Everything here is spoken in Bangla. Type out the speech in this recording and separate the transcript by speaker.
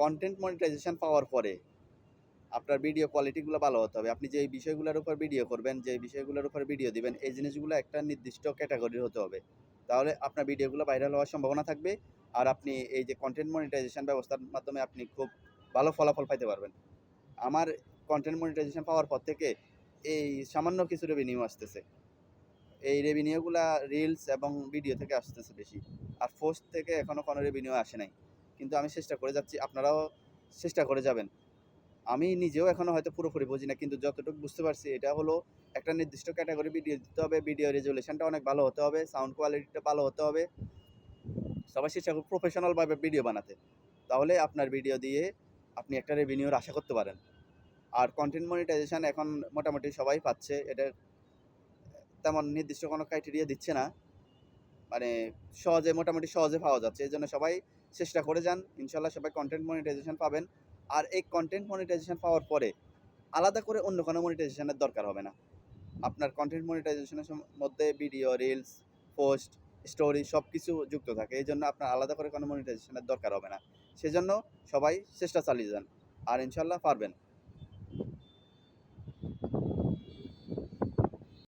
Speaker 1: কন্টেন্ট মনিটাইজেশন পাওয়ার পরে আপনার ভিডিও কোয়ালিটিগুলো ভালো হতে হবে। আপনি যে বিষয়গুলোর উপর ভিডিও করবেন, যে বিষয়গুলোর উপর ভিডিও দিবেন, এই জিনিসগুলো একটা নির্দিষ্ট ক্যাটাগরির হতে হবে। তাহলে আপনার ভিডিওগুলো ভাইরাল হওয়ার সম্ভাবনা থাকবে আর আপনি এই যে কন্টেন্ট মনিটাইজেশন ব্যবস্থার মাধ্যমে আপনি খুব ভালো ফলাফল পাইতে পারবেন। আমার কন্টেন্ট মনিটাইজেশন পাওয়ার পর থেকে এই সামান্য কিছু রেভিনিউ আসতেছে। এই রেভিনিউগুলা রিলস এবং ভিডিও থেকে আসতেছে বেশি। আর পোস্ট থেকে এখনও কোনো রেভিনিউ আসে নাই। কিন্তু আমি চেষ্টা করে যাচ্ছি, আপনারাও চেষ্টা করে যাবেন। আমি নিজেও এখনও হয়তো পুরোপুরি বুঝি না, কিন্তু যতটুকু বুঝতে পারছি এটা হলো একটা নির্দিষ্ট ক্যাটাগরি ভিডিও দিতে হবে ভিডিও রেজুলেশনটা অনেক ভালো হতে হবে সাউন্ড কোয়ালিটিটা ভালো হতে হবে। সবাই চেষ্টা করুন প্রফেশনালভাবে ভিডিও বানাতে। তাহলে আপনার ভিডিও দিয়ে আপনি একটা রেভিনিউর আশা করতে পারেন। আর কন্টেন্ট মনিটাইজেশন এখন মোটামুটি সবাই পাচ্ছে, এটা তেমন নির্দিষ্ট কোনো ক্রাইটেরিয়া দিচ্ছে না। মানে সহজে, মোটামুটি সহজে পাওয়া যাচ্ছে। এই জন্য সবাই চেষ্টা করে যান। ইনশাল্লাহ সবাই কন্টেন্ট মনিটাইজেশন পাবেন। আর এই কন্টেন্ট মনিটাইজেশন পাওয়ার পরে আলাদা করে অন্য কোনো মনিটাইজেশনের দরকার হবে না। আপনার কন্টেন্ট মনিটাইজেশনের মধ্যে ভিডিও রিলস পোস্ট স্টোরি সব কিছু যুক্ত থাকে। এই জন্য আপনার আলাদা করে কোনো মনিটাইজেশনের দরকার হবে না। সেজন্য সবাই চেষ্টা চালিয়ে যান। আর ইনশাল্লাহ পারবেন।